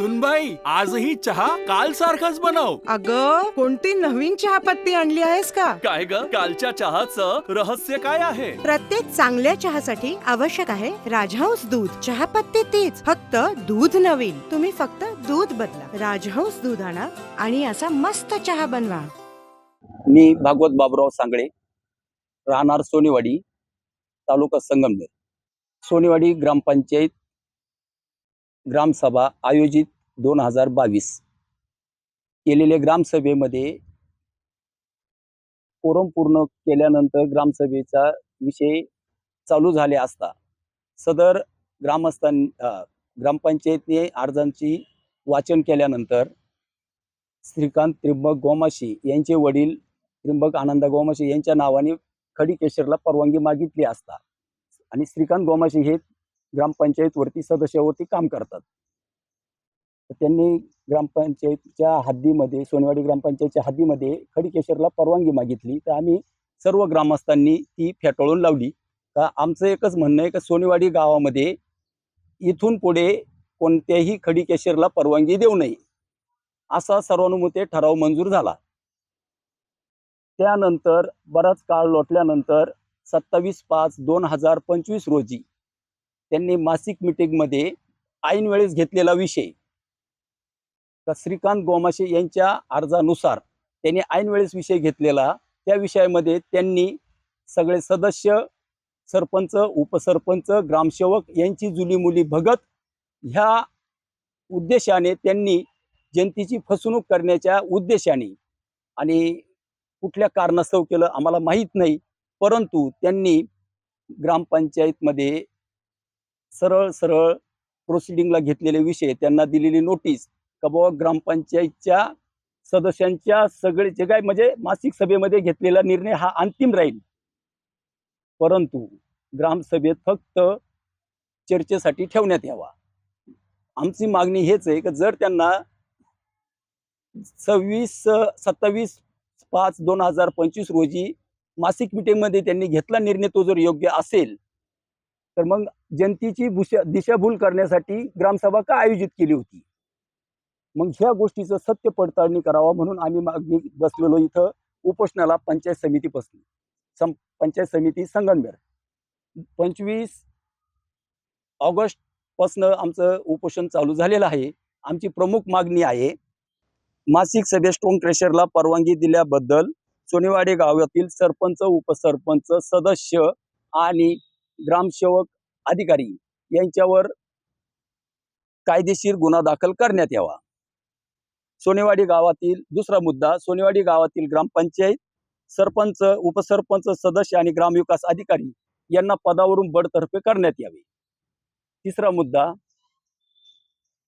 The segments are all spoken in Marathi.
सुनबाई आजही चहा काल सारखाच बनव. अग कोणती नवीन चहापत्ती आणली आहेस का? काय ग? कालच्या चहाचं रहस्य काय आहे? प्रत्येक चांगल्या चहासाठी आवश्यक आहे राजहंस दूध. चहापत्ती तीच फक्त दूध नवीन. तुम्ही फक्त दूध बदला. राजहंस दूध आणा आणि असा मस्त चहा बनवा. मी भागवत बाबुराव सांगळे राहणार सोनेवाडी तालुका संगमनेर. सोनेवाडी ग्रामपंचायत ग्रामसभा आयोजित दोन हजार बावीस. केलेल्या ग्रामसभेमध्ये कोरम पूर्ण केल्यानंतर ग्रामसभेचा विषय चालू झाले असता सदर ग्रामस्थां अ, ग्रामपंचायतने अर्जांची वाचन केल्यानंतर श्रीकांत त्रिंबक गोमाशी यांचे वडील त्रिंबक आनंद गोमाशी यांच्या नावाने खडीकेशरला परवानगी मागितली असता आणि श्रीकांत गोमाशी हे ग्रामपंचायतवरती सदस्यावरती काम करतात. त्यांनी ग्रामपंचायतच्या हद्दीमध्ये सोनेवाडी ग्रामपंचायतच्या हद्दीमध्ये खडीकेशरला परवानगी मागितली. तर आम्ही सर्व ग्रामस्थांनी ती फेटाळून लावली. का आमचं एकच म्हणणं आहे का सोनेवाडी गावामध्ये इथून पुढे कोणत्याही खडीकेशरला परवानगी देऊ नये. असा सर्वानुमते ठराव मंजूर झाला. त्यानंतर बराच काळ लोटल्यानंतर सत्तावीस पाच दोन हजार पंचवीस रोजी त्यांनी मासिक मिटिंगमध्ये ऐन वेळेस घेतलेला विषय. श्रीकांत गोमाशे यांच्या अर्जानुसार त्यांनी ऐन वेळेस विषय घेतलेला त्या विषयामध्ये त्यांनी सगळे सदस्य सरपंच उपसरपंच ग्रामसेवक यांची जुली मुली भगत ह्या उद्देशाने त्यांनी जनतेची फसवणूक करण्याच्या उद्देशाने आणि कुठल्या कारणास्तव केलं आम्हाला माहीत नाही परंतु त्यांनी ग्रामपंचायतमध्ये सरळ सरळ प्रोसिडिंगला घेतलेले विषय त्यांना दिलेली नोटीस का बाबा ग्रामपंचायतच्या सदस्यांच्या सगळे जे काय म्हणजे मासिक सभेमध्ये घेतलेला निर्णय हा अंतिम राहील. परंतु ग्रामसभेत फक्त चर्चेसाठी ठेवण्यात यावा. आमची मागणी हेच आहे की जर त्यांना सव्वीस सत्तावीस पाच दोन हजार पंचवीस रोजी मासिक मिटिंगमध्ये त्यांनी घेतला निर्णय तो जर योग्य असेल तर मग जनतेची दिशाभूल करण्यासाठी ग्रामसभा का आयोजित केली होती? मग ह्या गोष्टीचं सत्य पडताळणी करावा म्हणून आम्ही मागणी बसलेलो इथं उपोषणाला पंचायत समितीपासून. सं पंचायत समिती संगमनेर पंचवीस ऑगस्ट पासनं आमचं उपोषण चालू झालेलं आहे. आमची प्रमुख मागणी आहे मासिक सभेत स्टोन क्रेशरला परवानगी दिल्याबद्दल सोनेवाडी गावातील सरपंच उपसरपंच सदस्य आणि ग्रामसेवक अधिकारी यांच्यावर कायदेशीर गुन्हा दाखल करण्यात यावा. सोनेवाडी गावातील दुसरा मुद्दा सोनेवाडी गावातील ग्रामपंचायत सरपंच उपसरपंच सदस्य आणि ग्रामविकास अधिकारी यांना पदावरून बडतर्फे करण्यात यावे. तिसरा मुद्दा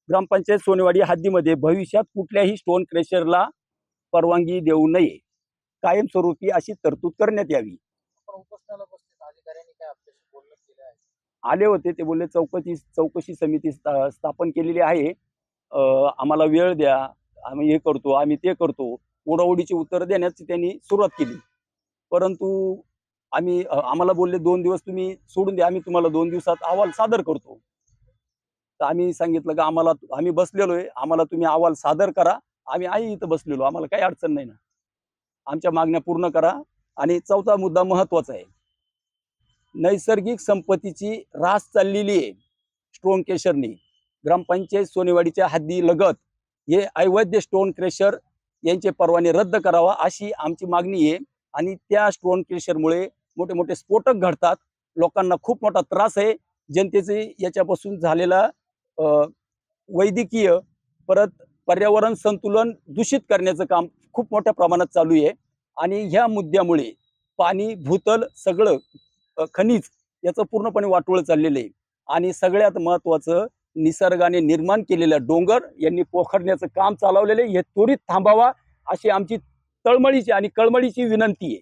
ग्रामपंचायत सोनेवाडी हद्दीमध्ये भविष्यात कुठल्याही स्टोन क्रेशरला परवानगी देऊ नये. कायमस्वरूपी अशी तरतूद करण्यात यावी आपण उपोषणाला बसलेत अधिकाऱ्यांनी काय आपल्याशी बोलणं केलं आहे आले होते ते बोलले चौकशी चौकशी समिती स्था- स्थापन केलेली आहे. आम्हाला वेळ द्या. आम्ही हे करतो आम्ही ते करतो. ओढाओढीची उत्तरं देण्याची त्यांनी सुरुवात केली. परंतु आम्ही आम्हाला बोलले दोन दिवस तुम्ही सोडून द्या आम्ही तुम्हाला दोन दिवसात अहवाल सादर करतो. तर आम्ही सांगितलं का आम्हाला आम्ही बसलेलो आहे. आम्हाला तुम्ही अहवाल सादर करा. आम्ही आई इथं बसलेलो. आम्हाला काही अडचण नाही ना. आमच्या मागण्या पूर्ण करा. आणि चौथा मुद्दा महत्त्वाचा आहे. नैसर्गिक संपत्तीची रास चाललेली आहे. स्टोन क्रेशरनी. ग्रामपंचायत सोनेवाडीच्या हद्दी लगत हे अवैध स्टोन क्रेशर यांचे परवाने रद्द करावा अशी आमची मागणी आहे. आणि त्या स्टोन क्रेशरमुळे मोठे मोठे स्फोटक घडतात. लोकांना खूप मोठा त्रास आहे. जनतेचे याच्यापासून झालेला वैद्यकीय परत पर्यावरण संतुलन दूषित करण्याचं काम खूप मोठ्या प्रमाणात चालू आहे. आणि ह्या मुद्द्यामुळे पाणी भूतल सगळं खनिज याचं पूर्णपणे वाटोळ चाललेलं आहे. आणि सगळ्यात महत्वाचं निसर्गाने निर्माण केलेल्या डोंगर यांनी पोखरण्याचं काम चालवलेलं आहे. हे त्वरित थांबावा अशी आमची तळमळीची आणि कळमळीची विनंती आहे.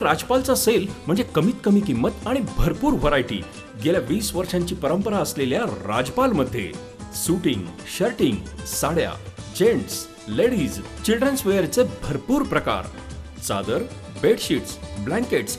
राजपालचा सेल म्हणजे कमीत कमी किंमत आणि भरपूर व्हरायटी गेल्या वीस वर्षांची परंपरा असलेल्या राजपालमध्ये सुटिंग शर्टिंग साड्या जेंट्स लेडीज चिल्ड्रन्स वेअरचे भरपूर प्रकार. चादर बेडशीट्स ब्लँकेट्स